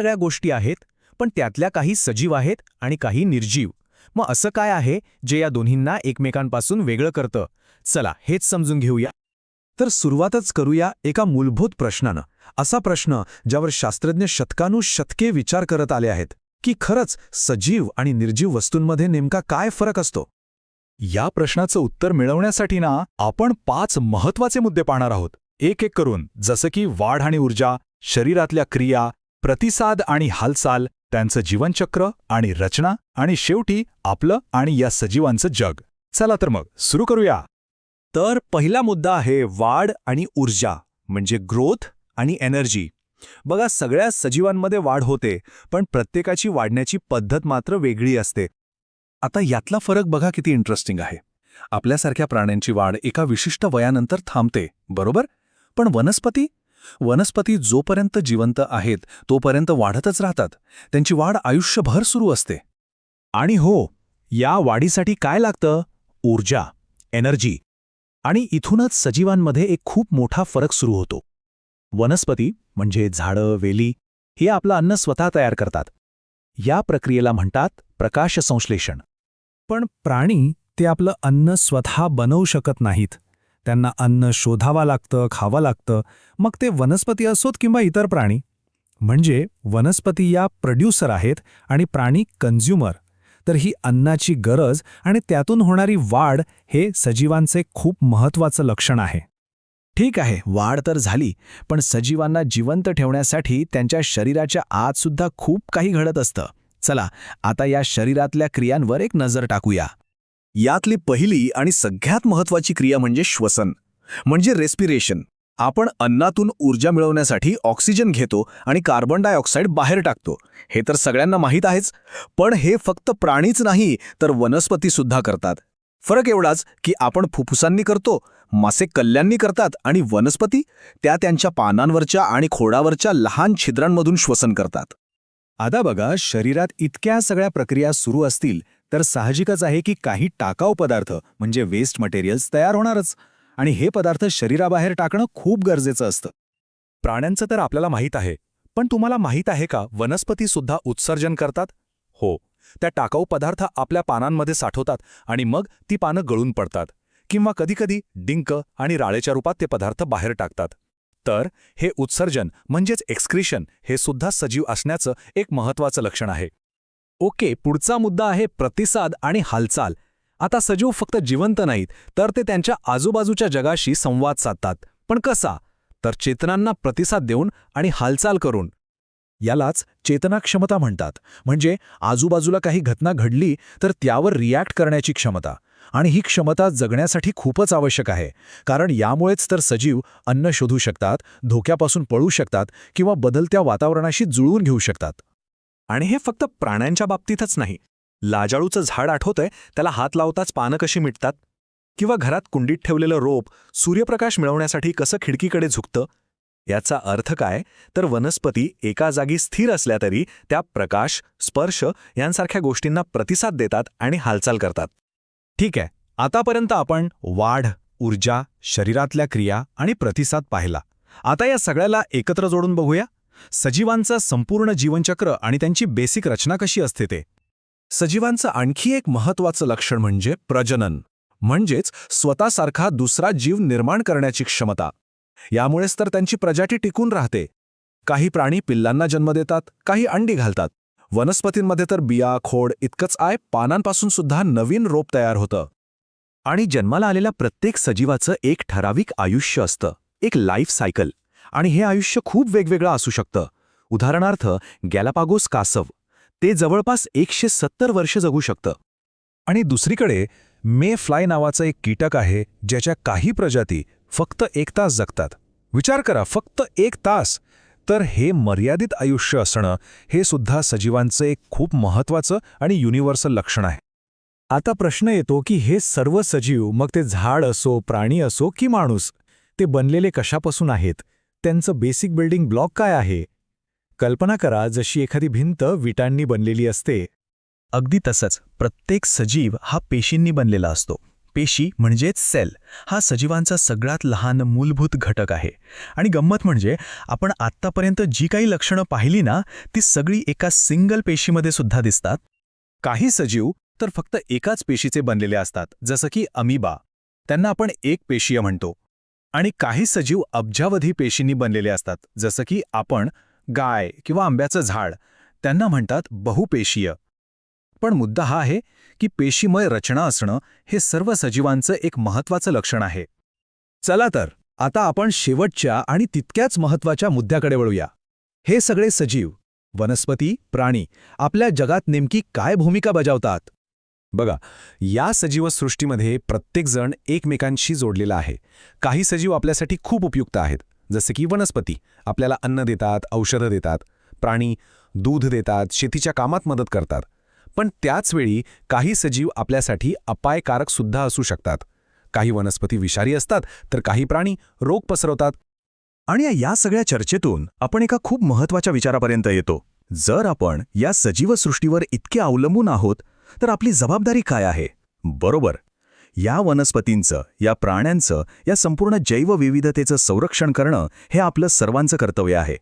सगळ्या गोष्टी आहेत पण त्यातल्या काही सजीव आहेत आणि काही निर्जीव. मग असं काय आहे जे या दोन्हींना एकमेकांपासून वेगळं करतं? चला हेच समजून घेऊया. तर सुरुवातच करूया एका मूलभूत प्रश्नानं. असा प्रश्न ज्यावर शास्त्रज्ञ शतकानुशतके विचार करत आले आहेत की खरंच सजीव आणि निर्जीव वस्तूंमध्ये नेमका काय फरक असतो? या प्रश्नाचं उत्तर मिळवण्यासाठी ना आपण पाच महत्त्वाचे मुद्दे पाहणार आहोत. एक एक करून जसं की वाढ आणि ऊर्जा शरीरातल्या क्रिया प्रतिसाद आणि हालचाल त्यांचं जीवनचक्र आणि रचना आणि शेवटी आपलं आणि या सजीवांचं जग. चला तर मग सुरू करूया. तर पहिला मुद्दा आहे वाढ आणि ऊर्जा म्हणजे ग्रोथ आणि एनर्जी. बघा सगळ्या सजीवांमध्ये वाढ होते पण प्रत्येकाची वाढण्याची पद्धत मात्र वेगळी असते. आता यातला फरक बघा किती इंटरेस्टिंग आहे. आपल्यासारख्या प्राण्यांची वाढ एका विशिष्ट वयानंतर थांबते बरोबर? पण वनस्पती वनस्पती जोपर्यंत जिवंत आहेत तोपर्यंत वाढतच राहतात. त्यांची वाढ आयुष्यभर सुरू असते. आणि हो या वाढीसाठी काय लागतं? ऊर्जा एनर्जी. आणि इथूनच सजीवांमध्ये एक खूप मोठा फरक सुरू होतो. वनस्पती म्हणजे झाडं वेली हे आपलं अन्न स्वतः तयार करतात. या प्रक्रियेला म्हणतात प्रकाशसंश्लेषण. पण प्राणी ते आपलं अन्न स्वतः बनवू शकत नाहीत. त्यांना अन्न शोधावा लागतं खावं लागतं. मग ते वनस्पती असोत किंवा इतर प्राणी? म्हणजे वनस्पती या प्रोड्युसर आहेत आणि प्राणी कन्झ्युमर तर ही अन्नाची गरज आणि त्यातून होणारी वाढ हे सजीवांचे खूप महत्वाचं लक्षण आहे. ठीक आहे वाढ तर झाली पण सजीवांना जिवंत ठेवण्यासाठी त्यांच्या शरीराच्या आतसुद्धा खूप काही घडत असतं. चला आता या शरीरातल्या क्रियांवर एक नजर टाकूया. यातली पहिली आणि सगळ्यात महत्वाची क्रिया म्हणजे श्वसन म्हणजे रेस्पिरेशन आपण अन्नातून ऊर्जा मिळवण्यासाठी ऑक्सिजन घेतो आणि कार्बन डायऑक्साईड बाहेर टाकतो. हे तर सगळ्यांना माहीत आहेच पण हे फक्त प्राणीच नाही तर वनस्पतीसुद्धा करतात. फरक एवढाच की आपण फुफ्फुसांनी करतो मासे कल्ल्यांनी करतात आणि वनस्पती त्या त्यांच्या पानांवरच्या आणि खोडावरच्या लहान छिद्रांमधून श्वसन करतात. आता बघा शरीरात इतक्या सगळ्या प्रक्रिया सुरू असतील तर साहजिकच आहे की काही टाकाऊ पदार्थ म्हणजे वेस्ट मटेरियल्स तयार होणारच. आणि हे पदार्थ शरीराबाहेर टाकणं खूप गरजेचं असतं. प्राण्यांचं तर आपल्याला माहीत आहे पण तुम्हाला माहीत आहे का वनस्पती सुद्धा उत्सर्जन करतात? हो त्या टाकाऊ पदार्थ आपल्या पानांमध्ये साठवतात आणि मग ती पानं गळून पडतात. किंवा कधीकधी डिंक आणि राळेच्या रूपात ते पदार्थ बाहेर टाकतात. तर हे उत्सर्जन म्हणजेच एक्सक्रिशन हे सुद्धा सजीव असण्याचं एक महत्वाचं लक्षण आहे. ओके पुढचा मुद्दा आहे प्रतिसाद आणि हालचाल. आता सजीव फक्त जिवंत नाहीत तर ते त्यांच्या आजूबाजूच्या जगाशी संवाद साधतात. पण कसा? तर चेतनांना प्रतिसाद देऊन आणि हालचाल करून. यालाच चेतनाक्षमता म्हणतात. म्हणजे आजूबाजूला काही घटना घडली तर त्यावर रिॲक्ट करण्याची क्षमता. आणि ही क्षमता जगण्यासाठी खूपच आवश्यक आहे. कारण यामुळेच तर सजीव अन्न शोधू शकतात धोक्यापासून पळू शकतात किंवा बदलत्या वातावरणाशी जुळवून घेऊ शकतात. आणि हे फक्त प्राण्यांच्या बाबतीतच नाही. लाजाळूचं झाड आठवतंय त्याला हात लावताच पानं कशी मिटतात? किंवा घरात कुंडीत ठेवलेलं रोप सूर्यप्रकाश मिळवण्यासाठी कसं खिडकीकडे झुकतं? याचा अर्थ काय? तर वनस्पती एका जागी स्थिर असल्या तरी त्या प्रकाश स्पर्श यांसारख्या गोष्टींना प्रतिसाद देतात आणि हालचाल करतात. ठीक आहे आतापर्यंत आपण वाढ ऊर्जा शरीरातल्या क्रिया आणि प्रतिसाद पाहिला. आता या सगळ्याला एकत्र जोडून बघूया. सजीवांचं संपूर्ण जीवनचक्र आणि त्यांची बेसिक रचना कशी असते ते? सजीवांचं आणखी एक महत्वाचं लक्षण म्हणजे प्रजनन. म्हणजेच स्वतःसारखा दुसरा जीव निर्माण करण्याची क्षमता. यामुळेच तर त्यांची प्रजाती टिकून राहते. काही प्राणी पिल्लांना जन्म देतात काही अंडी घालतात. वनस्पतींमध्ये तर बिया खोड इतकंच आय पानांपासून सुद्धा नवीन रोप तयार होतं. आणि जन्माला आलेल्या प्रत्येक सजीवाचं एक ठराविक आयुष्य असतं एक लाईफ सायकल. आणि हे आयुष्य खूप वेगवेगळं असू शकतं. उदाहरणार्थ गॅलापागोस कासव ते जवळपास एकशे सत्तर वर्ष जगू शकतं. आणि दुसरीकडे मे फ्लाय नावाचं एक कीटक आहे ज्याच्या काही प्रजाती फक्त एक तास जगतात. विचार करा फक्त एक तास! तर हे मर्यादित आयुष्य असणं हे सुद्धा सजीवांचं एक खूप महत्वाचं आणि युनिव्हर्सल लक्षण आहे. आता प्रश्न येतो की हे सर्व सजीव मग ते झाड असो प्राणी असो की माणूस ते बनलेले कशापासून आहेत? त्यांचं बेसिक बिल्डिंग ब्लॉक काय आहे? कल्पना करा जशी एखादी भिंत विटांनी बनलेली असते. अगदी तसंच प्रत्येक सजीव हा पेशींनी बनलेला असतो. पेशी म्हणजेच सेल. हा सजीवांचा सगळ्यात लहान मूलभूत घटक आहे. आणि गंमत म्हणजे आपण आत्तापर्यंत जी काही लक्षणं पाहिली ना ती सगळी एका सिंगल पेशीमध्ये सुद्धा दिसतात. काही सजीव तर फक्त एकाच पेशीचे बनलेले असतात जसं की अमिबा. त्यांना आपण एक पेशीय म्हणतो. आणि काही सजीव अब्जावधी पेशींनी बनलेले असतात जसं की आपण गाय किंवा आंब्याचं झाड. त्यांना म्हणतात बहुपेशीय. पण मुद्दा हा आहे की पेशीमय रचना असणं हे सर्व सजीवांचं एक महत्वाचं लक्षण आहे. चला तर आता आपण शेवटच्या आणि तितक्याच महत्त्वाच्या मुद्द्याकडे वळूया. हे सगळे सजीव वनस्पती प्राणी आपल्या जगात नेमकी काय भूमिका बजावतात? बघा या सजीवसृष्टीमध्ये प्रत्येकजण एकमेकांशी जोडलेला आहे. काही सजीव आपल्यासाठी खूप उपयुक्त आहेत जसे की वनस्पती. आपल्याला अन्न देतात औषधं देतात प्राणी दूध देतात शेतीच्या कामात मदत करतात. पण त्याचवेळी काही सजीव आपल्यासाठी अपायकारक सुद्धा असू शकतात. काही वनस्पती विषारी असतात तर काही प्राणी रोग पसरवतात. आणि या सगळ्या चर्चेतून आपण एका खूप महत्त्वाच्या विचारापर्यंत येतो. जर आपण या सजीवसृष्टीवर इतके अवलंबून आहोत तर आपली जबाबदारी काय आहे? बरोबर. या वनस्पतींचं या प्राण्यांचं या संपूर्ण जैवविविधतेचं संरक्षण करणं हे आपलं सर्वांचं कर्तव्य आहे.